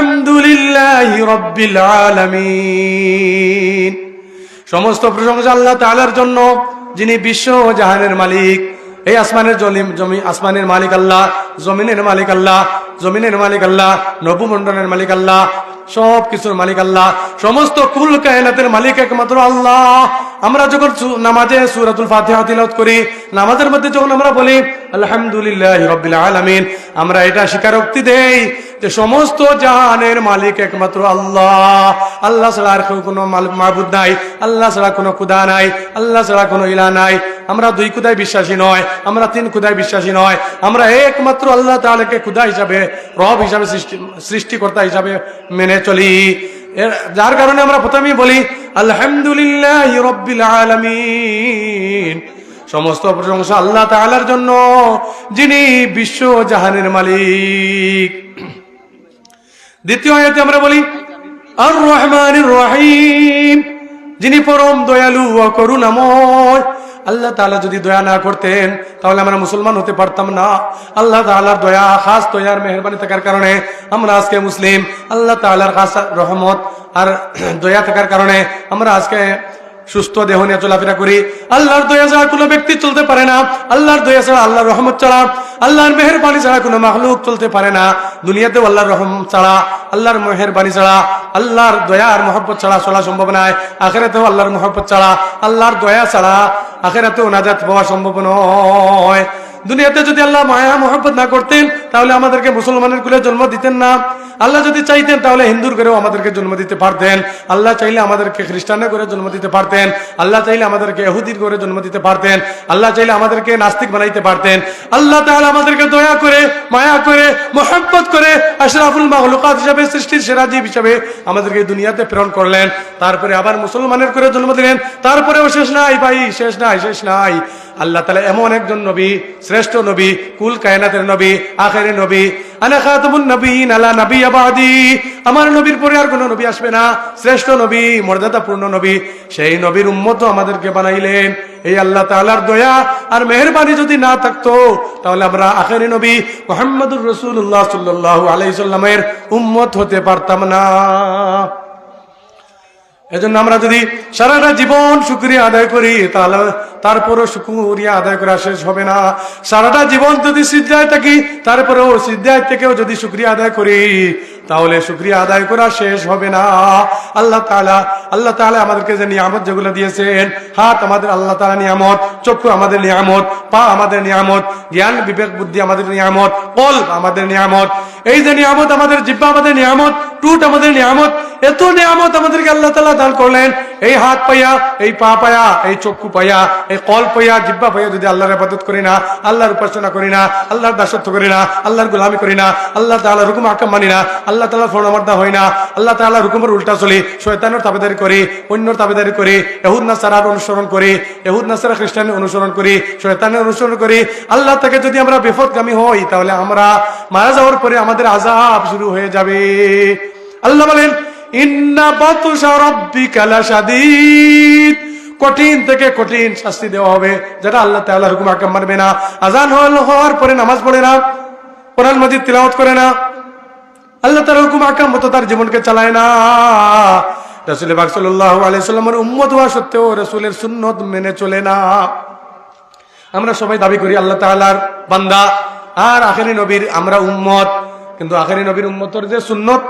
আলহামদুলিল্লাহ রব্বিল আলামিন। সমস্ত প্রশংসা আল্লাহ তাআলার জন্য, যিনি বিশ্ব জাহানের মালিক। এই আসমানের জলিম জমি আসমানের মালিক আল্লাহ, জমিনের মালিক আল্লাহ, জমিনের মালিক আল্লাহ, নবমণ্ডলের মালিক আল্লাহ সব কিছুর মালিক আল্লাহ, সমস্ত কুল কায়নাতের মালিক একমাত্র আল্লাহ। আমরা যখন নামাজে সুরাতুল ফাতিহা তিলাওয়াত করি, নামাজের মধ্যে যখন আমরা বলি, আলহামদুলিল্লাহ রব্বিল আলামিন, আমরা এটা স্বীকারোক্তি দেই যে সমস্ত জাহানের মালিক একমাত্র আল্লাহ। আল্লাহ ছাড়া আর কোনো মাবুদ নাই। আল্লাহ ছাড়া কোনো কুদা নাই। আল্লাহ ছাড়া কোনো ইলা নাই। আমরা দুই কুদায় বিশ্বাসী নয়, আমরা তিন কুদায় বিশ্বাসী নয়। আমরা একমাত্র আল্লাহ তাআলাকে কুদা হিসাবে, রব হিসাবে সৃষ্টি সৃষ্টিকর্তা হিসাবে মেনে চলি। যার কারণে আমরা প্রথমেই বলি, আলহামদুলিল্লাহ রব্বিল আলামিন। সমস্ত প্রশংসা আল্লাহ তাআলার জন্য, যিনি বিশ্ব জাহানের মালিক। দ্বিতীয় আয়াতে আমরা বলি আর রহমান রহিম যিনি পরম দয়ালু ও করুণাময়। আল্লাহ তাআলা যদি দয়া না করতেন, তাহলে আমরা মুসলমান হতে পারতাম না। আল্লাহ তালার দয়া, খাস দয়ার মেহরবানি থাকার কারণে আমরা আজকে মুসলিম। আল্লাহ তালার খাস রহমত আর দয়া থাকার কারণে আমরা আজকে সুস্থ দেহ নিয়ে চলাফেরা করি। আল্লাহর দয়া ছাড়া কোনো ব্যক্তি চলতে পারে না। আল্লাহর দয়া ছাড়া আল্লাহর রহমত ছাড়া। আল্লাহর মেহের মেহরবানি ছাড়া কোনো মাহলুক চলতে পারে না। দুনিয়াতেও আল্লাহর রহম ছাড়া, আল্লাহর মেহরবানি ছাড়া, আল্লাহর দয়া আর মহব্বত ছাড়া চলা সম্ভব নয়। আখেরাতেও আল্লাহর মহব্বত ছাড়া, আল্লাহর দয়া ছাড়া আখেরাতেও নাজাত পাওয়া সম্ভব নয়। দুনিয়াতে যদি আল্লাহ মায়া মহব্বত না করতেন, তাহলে আমাদেরকে মুসলমানের কুলে জন্ম দিতেন না। আল্লাহ যদি চাইতেন, তাহলে হিন্দুর ঘরেও আমাদেরকে জন্ম দিতে পারতেন। আল্লাহ চাইলে আমাদেরকে খ্রিস্টানের করে জন্ম দিতে পারতেন। আল্লাহ চাইলে আমাদেরকে এহুদির করে জন্ম দিতে পারতেন। আল্লাহ চাইলে আমাদেরকে নাস্তিক বানাইতে পারতেন। আল্লাহ তাহলে আমাদেরকে দয়া করে, মায়া করে, মহব্বত করে আশরাফুল মাহলুকাত হিসাবে, সৃষ্টির সেরা জীব হিসাবে আমাদেরকে দুনিয়াতে প্রেরণ করলেন। তারপরে আবার মুসলমানের করে জন্ম দিলেন। তারপরেও শেষ নাই ভাই, শেষ নাই শেষ নাই। আল্লাহ তালা এমন একজন নবী, শ্রেষ্ঠ নবী, কুল কায়নাতের নবী আখেরি নবী। আমার নবীর পরে আর কোনো নবী আসবে না। শ্রেষ্ঠ নবী, মর্যাদাপূর্ণ নবী। সেই নবীর উম্মত আমাদেরকে বানাইলেন। এই আল্লাহ তাআলার দয়া আর মেহরবানি যদি না থাকতো, তাহলে আমরা আখেরি নবী মোহাম্মদুর রসুল্লাহ সাল্লাল্লাহু আলাইহি সাল্লামের উম্মত হতে পারতাম না। এজন্য আমরা যদি সারাটা জীবন শুক্রিয়া আদায় করি, তাহলে তারপরও শুক্রিয়া আদায় করা শেষ হবে না। সারাটা জীবন যদি সিদ্ধায় থাকি, তারপরেও সিদ্ধায় থেকেও যদি শুক্রিয়া আদায় করি, তাহলে শুক্রিয়া আদায় করা শেষ হবে না। আল্লাহ তাআলা আল্লাহ তাআলা আমাদেরকে যে নিয়ামত যেগুলো দিয়েছেন, হাত আমাদের আল্লাহ তাআলা নিয়ামত, চক্ষু আমাদের নিয়ামত, পা আমাদের নিয়ামত, জ্ঞান, বিবেক, বুদ্ধি আমাদের নিয়ামত কল আমাদের নিয়ামত। এই যে নিয়ামত আমাদের জিব্বা আমাদের নিয়ামত, টুট আমাদের নিয়ামত এত নিয়ামত আমাদেরকে আল্লাহ তালা দান করলেন। এই হাত পাইয়া এই পা পায়া, এই চক্ষু পাইয়া এই কল পাইয়া জিব্বা পাইয়া যদি আল্লাহর ইবাদত করি না, আল্লাহর উপাসনা করি না, আল্লাহর দাসত্ব করি না, আল্লাহর গোলামি করি না, আল্লাহ তাআলার হুকুম আকাম মানি না, আল্লাহ তাআলার ফরমার্দা হই না, আল্লাহ তাআলার হুকুমের উল্টা চলি, শয়তানের তাবেদারি করি, অন্যর তাবেদারি করি, এহুদ নাসারার অনুসরণ করি, এহুদ নাসারা খ্রিস্টানের অনুসরণ করি, শয়তানের অনুসরণ করি, আল্লাহ থেকে যদি আমরা বিপদগামী হই, তাহলে আমরা মারা যাওয়ার পরে আমাদের আযাব শুরু হয়ে যাবে। আল্লাহ বলেন কঠিন থেকে কঠিন শাস্তি দেওয়া হবে, যেটা আল্লাহ তাআলার হুকুম আকাম মানবে না। আজান হল হওয়ার পরে নামাজ পড়ে না, কোরআন মাজিদ তিলাওয়াত করে না। আল্লাহ তাআলার হুকুম আকাম মতো তার জীবনকে চালায় না। রাসূল পাক সাল্লাল্লাহু আলাইহি সাল্লামের উম্মত হওয়া সত্ত্বেও রাসূলের সুন্নত মেনে চলে না। আমরা সবাই দাবি করি আল্লাহ তাআলার বান্দা। আর আখেরি নবীর আমরা উম্মত, কিন্তু আখেরি নবীর উম্মতর যে সুন্নত